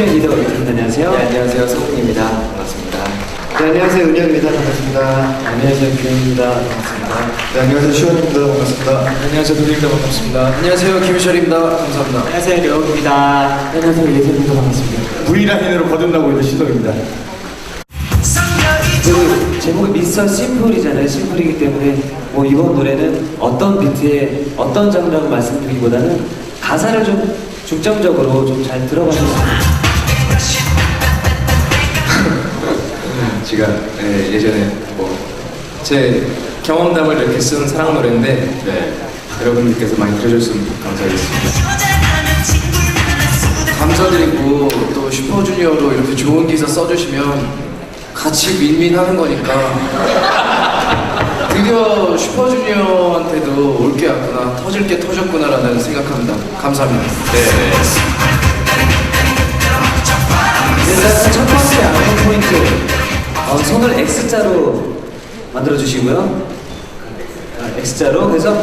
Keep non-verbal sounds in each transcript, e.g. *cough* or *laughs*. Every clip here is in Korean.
안녕하세요. 슈퍼주니어 리더 입니다 안녕하세요. 네, 안녕하세요. 성훈입니다. 반갑습니다. 네, 안녕하세요. 은영입니다. 반갑습니다. 안녕하세요. 규현입니다. 반갑습니다. 네, 안녕하세요. 시원입니다. 반갑습니다. 안녕하세요. 도입니다. 반갑습니다. 안녕하세요. 김희철입니다. 감사합니다. 안녕하세요. 려욱입니다. 안녕하세요. 예선입니다. 반갑습니다. V라인으로 거듭나고 있는 시동입니다. 그 제목이 미스터 심플이잖아요. 심플이기 때문에 뭐 이번 노래는 어떤 비트에 어떤 장르라고 말씀드리기보다는 가사를 좀 중점적으로 좀 잘 들어봤으면 *laughs* 제가 예, 예전에 뭐제 경험담을 이렇게 쓴 사랑 노래인데 네, 여러분들께서 많이 들어줬으면 감사하겠습니다. 감사드리고 또 슈퍼주니어로 이렇게 좋은 기사 써주시면 같이 윈윈하는 거니까 드디어 슈퍼주니어한테도 올 게 왔구나 터질 게 터졌구나라는 생각합니다. 감사합니다. 네. 일단 첫 번째 안무 포인트 어, 손을 X자로 만들어 주시고요. 아, X자로. 그래서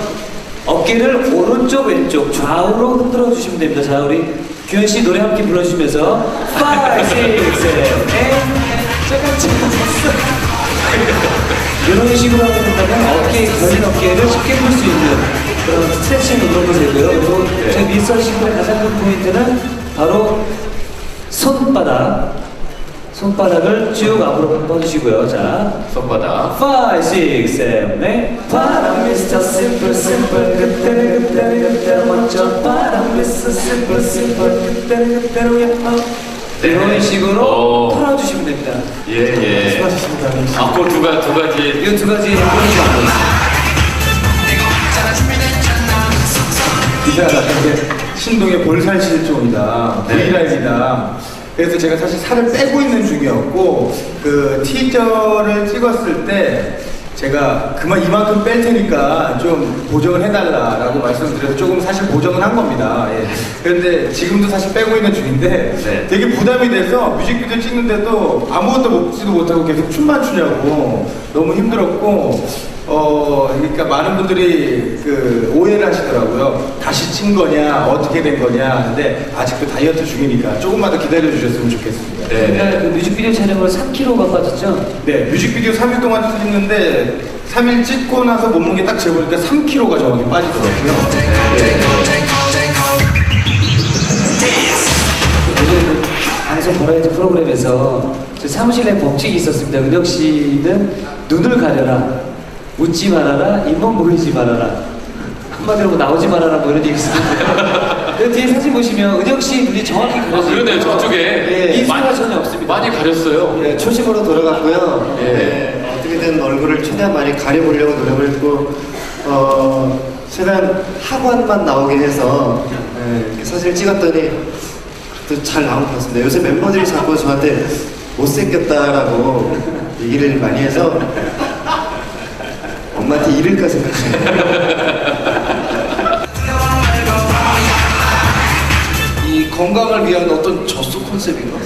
어깨를 오른쪽 왼쪽 좌우로 흔들어 주시면 됩니다. 자 우리 규현 씨 노래 함께 불러주시면서 5, 6, 7, 8 잠깐 잠깐 이런 식으로 하면 된다면 어깨 결린 어깨를 쉽게 풀 수 있는 그런 스트레칭 운동도 되고요. 그리고 제 미스터 싱크의 가장 큰 포인트는 바로 손바닥 손바닥을 쭉 앞으로 뻗으시고요 자 손바닥. 5, 6, 7, 8 바람 미스터 심플 심플 그때는 그때는 그때는 먼저 바람 심플 심플 그때는 그때는 예뻐 네. 이런 식으로 오. 털어주시면 됩니다 예, 예. 수고하셨습니다 아, 그두 가지, 두 가지. 이두 가지 기사가 났는데 신동의 볼살 실종이다. 네. V라인이다. 그래서 제가 사실 살을 빼고 있는 중이었고 그 티저를 찍었을 때 제가 그만 이만큼 뺄 테니까 좀 보정을 해달라라고 말씀드려서 조금 사실 보정을 한 겁니다. 예. 그런데 지금도 사실 빼고 있는 중인데 네. 되게 부담이 돼서 뮤직비디오 찍는데도 아무것도 먹지도 못하고 계속 춤만 추냐고 너무 힘들었고 어 그러니까 많은 분들이 그 오해를 하시더라고요. 다시 찐 거냐 어떻게 된 거냐 근데 아직도 다이어트 중이니까 조금만 더 기다려 주셨으면 좋겠습니다. 네. 그 뮤직비디오 촬영으로 3kg가 빠졌죠? 네, 뮤직비디오 3일 동안 찍는데 3일 찍고 나서 몸무게 딱 재보니까 3kg가 정확히 빠지더라고요. 네. 요즘 방송 버라이티 프로그램에서 저 사무실에 법칙이 있었습니다. 은혁 씨는 눈을 가려라, 웃지 말아라, 잇몸 보이지 말아라. 한마디로 뭐 나오지 말아라 뭐 이런 얘기 있었는데 *laughs* 그 뒤에 사진 보시면 은혁 씨 눈이 정확히 아, 그러네요, 있고요. 저쪽에. 예, 이수가 많이- 전혀 없습니다. 많이 가렸어요. 예, 초심으로 돌아갔고요. 예. 예, 어떻게든 얼굴을 최대한 많이 가려보려고 노력을 했고, 어, 최대한 하관만 나오게 해서 예, 사진을 찍었더니 또 잘 나온 것 같습니다. 요새 멤버들이 자꾸 저한테 못생겼다라고 얘기를 많이 해서 엄마한테 이를까 생각해요. 이 건강을 위한 어떤 젖소 컨셉인가?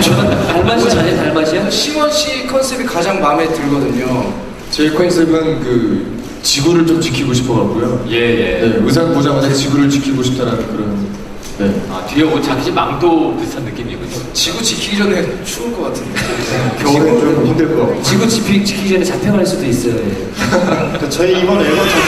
저는 달맛이 아니에요, 달맛이요? 심원 씨 컨셉이 가장 마음에 들거든요. 제 컨셉은 그 지구를 좀 지키고 싶어 갖고요. 예, 예. 네, 의상 보자마자 지구를 지키고 싶다라는 그런. 네. 아, 뒤에 옷 자켓이 망토 비슷한 느낌이군요. 지구 지키기 전에 추울 것 같은데. *laughs* 겨울에 좀 힘들 것 같고. 지구 지키, 지키기 전에 잡혀갈 수도 있어요. 예. *laughs* 저희 이번 앨범 전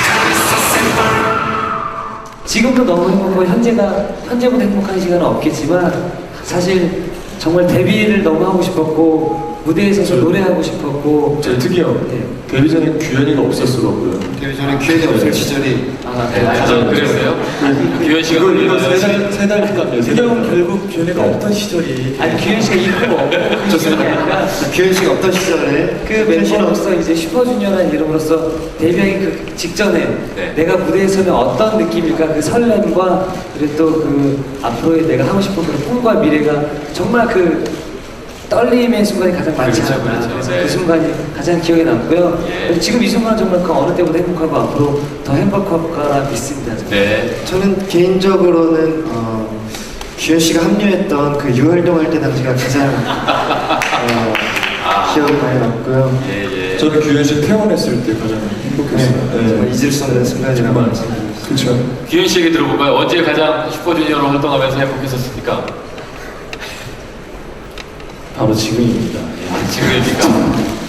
지금도 너무 행복하고 현재가 현재보다 행복한 시간은 없겠지만 사실 정말 데뷔를 너무 하고 싶었고 무대에 서서 노래하고 싶었고 제 특이요. 네. 데뷔 전에 규현이가 없었어갖고요. 데뷔 전에 기회가 없을 시절이 아, 네, 아, 그랬어요? 규현 씨가 이거 이거? 세달세달. 세 달. 결국 견해가 없던 시절이 아니 규현 씨가 있고 없고 그 중요한 게 아니라 규현 씨가 없던 시절에 그 멤버로서 이제 슈퍼주니어라는 이름으로서 데뷔하기 그 직전에 네. 내가 무대에 서면 어떤 느낌일까 그 설렘과 그리고 또 그 앞으로의 내가 하고 싶은 그런 꿈과 미래가 정말 그 떨림의 순간이 가장 많지 그렇죠, 않나 그렇죠. 그래서 네. 그 순간이 가장 기억에 남고요 예. 지금 이 순간은 정말 그 어느 때보다 행복하고 앞으로 더 행복할 거라 믿습니다 네. 저는 개인적으로는 어, 규현 씨가 합류했던 그 유활동 할 때 당시가 가장 어, 기억에 많이 남고요. 예, 예. 저는 규현 씨 퇴원했을 때 가장 행복했어요. 네, 정말 잊을 수 없는 순간이라고. 말씀드리고 그렇죠. 규현 씨 얘기 들어볼까요? 언제 가장 슈퍼주니어로 활동하면서 행복했었습니까? 바로 지금입니다. 예. 지금입니까? 네.